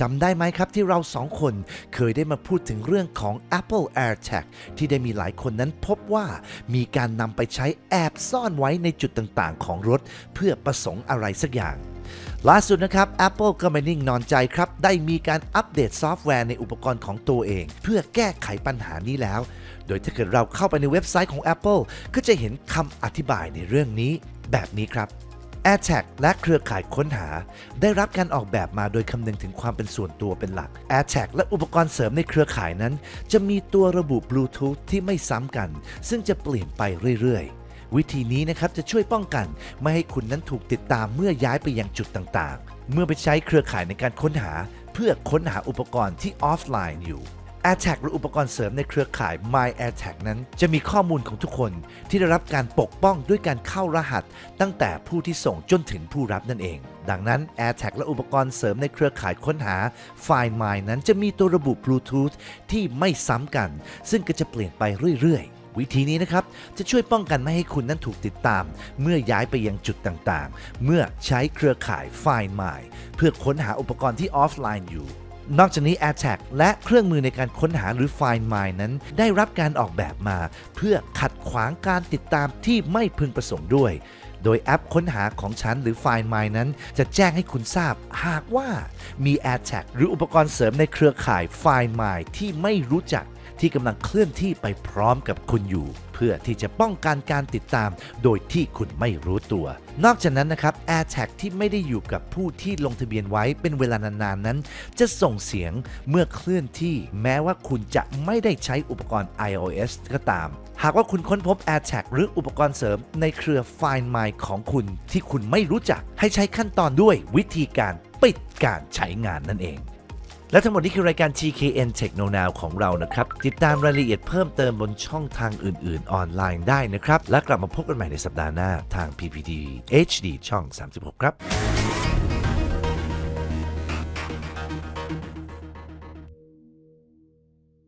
จำได้ไหมครับที่เราสองคนเคยได้มาพูดถึงเรื่องของ Apple AirTag ที่ได้มีหลายคนนั้นพบว่ามีการนำไปใช้แอบซ่อนไว้ในจุดต่างๆ ของรถ เพื่อประสงค์อะไรสักอย่างล่าสุดนะครับ Apple ก็ไม่นิ่งนอนใจครับ ได้มีการอัปเดตซอฟต์แวร์ในอุปกรณ์ของตัวเอง เพื่อแก้ไขปัญหานี้แล้ว โดยถ้าเกิดเราเข้าไปในเว็บไซต์ของ Apple ก็จะเห็นคำอธิบายในเรื่องนี้แบบนี้ครับ AirTag และเครือข่ายค้นหา ได้รับการออกแบบมาโดยคำนึงถึงความเป็นส่วนตัวเป็นหลัก AirTag และอุปกรณ์เสริมในเครือข่ายนั้น จะมีตัวระบุ Bluetooth ที่ไม่ซ้ำกัน ซึ่งจะเปลี่ยนไปเรื่อยๆวิธีนี้นะครับจะช่วยป้องกัน ไม่ให้คุณนั้นถูกติดตามเมื่อย้ายไปยังจุดต่างๆ เมื่อไปใช้เครือข่ายในการค้นหา เพื่อค้นหาอุปกรณ์ที่ออฟไลน์อยู่ AirTag หรืออุปกรณ์เสริมในเครือข่าย My AirTag นั้นจะมีข้อมูลของทุกคนที่ได้รับการปกป้องด้วยการเข้ารหัส ตั้งแต่ผู้ที่ส่งจนถึงผู้รับนั่นเอง ดังนั้น AirTag และอุปกรณ์เสริมในเครือข่ายค้นหา Find My นั้นจะมีตัวระบุ Bluetooth ที่ไม่ซ้ำกัน ซึ่งก็จะเปลี่ยนไปเรื่อยๆวิธีนี้นะครับ จะช่วยป้องกันไม่ให้คุณนั้นถูกติดตาม เมื่อย้ายไปยังจุดต่างๆ เมื่อใช้เครือข่าย Find My เพื่อค้นหาอุปกรณ์ที่ออฟไลน์อยู่ นอกจากนี้ AirTag และเครื่องมือในการค้นหาหรือ Find My นั้น ได้รับการออกแบบมา เพื่อขัดขวางการติดตามที่ไม่พึงประสงค์ด้วย โดยแอปค้นหาของฉันหรือ Find My นั้น จะแจ้งให้คุณทราบ หากว่ามี AirTag หรืออุปกรณ์เสริมในเครือข่าย Find My ที่ไม่รู้จัก ที่กำลังเคลื่อนที่ไปพร้อมกับคุณอยู่ เพื่อที่จะป้องกันการติดตาม โดยที่คุณไม่รู้ตัว นอกจากนั้นนะครับ AirTag ที่ไม่ได้อยู่กับผู้ที่ลงทะเบียนไว้เป็นเวลานานๆนั้น จะส่งเสียงเมื่อเคลื่อนที่ แม้ว่าคุณจะไม่ได้ใช้อุปกรณ์ iOS ก็ตาม หากว่าคุณค้นพบ AirTag หรืออุปกรณ์เสริมในเครือ Find My ของคุณที่คุณไม่รู้จัก ให้ใช้ขั้นตอนด้วยวิธีการปิดการใช้งานนั่นเอง และทั้งหมดนี้คือรายการ TKN Techno Now ของเรานะครับ ติดตามรายละเอียดเพิ่มเติมบนช่องทางอื่น ๆ ออนไลน์ได้นะครับ และกลับมาพบกันใหม่ในสัปดาห์หน้าทาง PPD HD ช่อง 36 ครับ